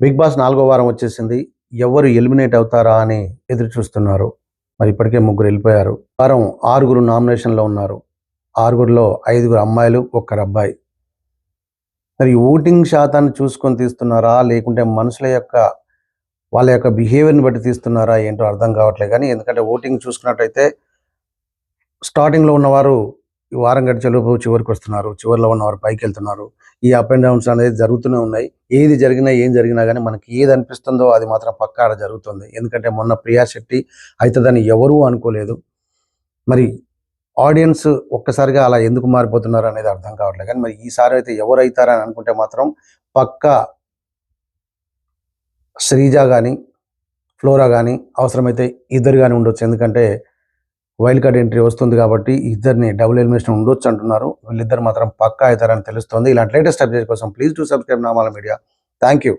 Big boss నాలుగో వారం వచ్చేసింది. ఎవరు ఎలిమినేట్ అవుతారా అని ఎదురు చూస్తున్నారు మరి ఇప్పటికే ముగ్గురు వెళ్ళిపోయారు. వారం ఆరుగురు నామినేషన్లో ఉన్నారు. ఆరుగురిలో ఐదుగురు అమ్మాయిలు ఒక్కరు అబ్బాయి. మరి ఓటింగ్ శాతాన్ని చూసుకొని తీస్తున్నారా? లేకుంటే మనుషుల యొక్క వాళ్ళ యొక్క బిహేవియర్ని బట్టి తీస్తున్నారా? ఏంటో అర్థం కావట్లేదు. కానీ ఎందుకంటే ఓటింగ్ చూసుకున్నట్టయితే స్టార్టింగ్లో ఉన్నవారు వారం గడిచేలోపు చివరికి వస్తున్నారు. చివరిలో ఉన్నవారు పైకి వెళ్తున్నారు. ఈ అప్ అండ్ డౌన్స్ అనేది జరుగుతూనే ఉన్నాయి. ఏది జరిగినా ఏం జరిగినా కానీ మనకి ఏది అనిపిస్తుందో అది మాత్రం పక్కా జరుగుతుంది. ఎందుకంటే మొన్న ప్రియా శెట్టి అవుతుందని ఎవరూ అనుకోలేదు. మరి ఆడియన్స్ ఒక్కసారిగా అలా ఎందుకు మారిపోతున్నారు అనేది అర్థం కావట్లేదు. కానీ మరి ఈసారి అయితే ఎవరు అవుతారని అనుకుంటే మాత్రం పక్కా శ్రీజ కానీ ఫ్లోరా కానీ అవసరమైతే ఇద్దరు కానీ ఉండొచ్చు. ఎందుకంటే వైల్డ్ కార్డ్ ఎంట్రీ వస్తుంది కాబట్టి ఇద్దరిని డబుల్ ఎలిమినేషన్ ఉండొచ్చు అంటున్నారు. వీళ్ళిద్దరు మాత్రం పక్కా అవుతారని తెలుస్తుంది. ఇలాంటి లేటెస్ట్ అప్డేట్ కోసం please to subscribe Namala media. Thank you